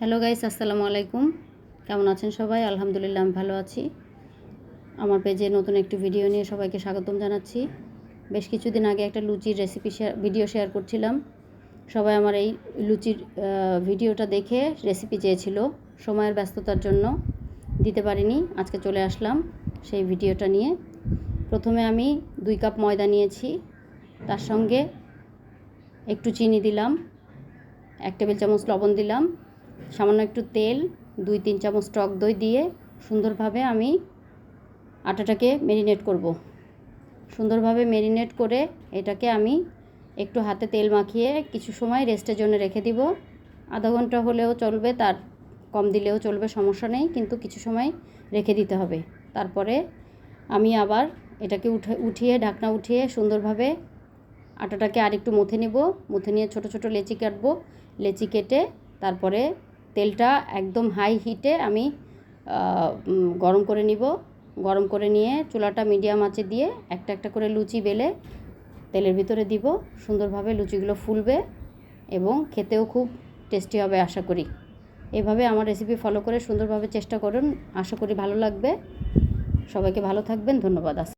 Hello guys আসসালামু আলাইকুম। কেমন আছেন সবাই? আলহামদুলিল্লাহ, আমি ভালো আছি। আমার পেজে নতুন একটি ভিডিও নিয়ে সবাইকে স্বাগতম জানাচ্ছি। বেশ কিছুদিন আগে একটা লুচির রেসিপি শেয়ার ভিডিও শেয়ার করছিলাম। সবাই আমার এই লুচির ভিডিওটা দেখে রেসিপি চেয়েছিল। সময়ের ব্যস্ততার জন্য দিতে পারিনি। আজকে চলে আসলাম সেই ভিডিওটা নিয়ে। প্রথমে আমি দুই কাপ ময়দা নিয়েছি। তার সঙ্গে একটু চিনি দিলাম। এক টেবিল চামচ লবণ দিলাম। সামান্য একটু তেল, দুই, তিন চামচ টক দই দিয়ে সুন্দরভাবে আমি আটাটাকে মেরিনেট করব। সুন্দরভাবে মেরিনেট করে এটাকে আমি একটু হাতে তেল মাখিয়ে কিছু সময় রেস্টের জন্য রেখে দিব। আধা ঘণ্টা হলেও চলবে, তার কম দিলেও চলবে, সমস্যা নেই, কিন্তু কিছু সময় রেখে দিতে হবে। তারপরে আমি আবার এটাকে উঠে, উঠিয়ে, ঢাকনা উঠিয়ে সুন্দরভাবে আটাটাকে আরেকটু মুথে নেব। মুথে নিয়ে ছোট ছোট লেচি কাটবো। লেচি কেটে তারপরে তেলটা একদম হাই হিটে আমি গরম করে নিব। গরম করে নিয়ে চুলাটা মিডিয়াম আঁচে দিয়ে একটা একটা করে লুচি বেলে তেলের ভিতরে দিব। সুন্দরভাবে লুচিগুলো ফুলবে এবং খেতেও খুব টেস্টি হবে আশা করি। এভাবে আমার রেসিপি ফলো করে সুন্দরভাবে চেষ্টা করুন। আশা করি ভালো লাগবে। সবাইকে ভালো থাকবেন। ধন্যবাদ।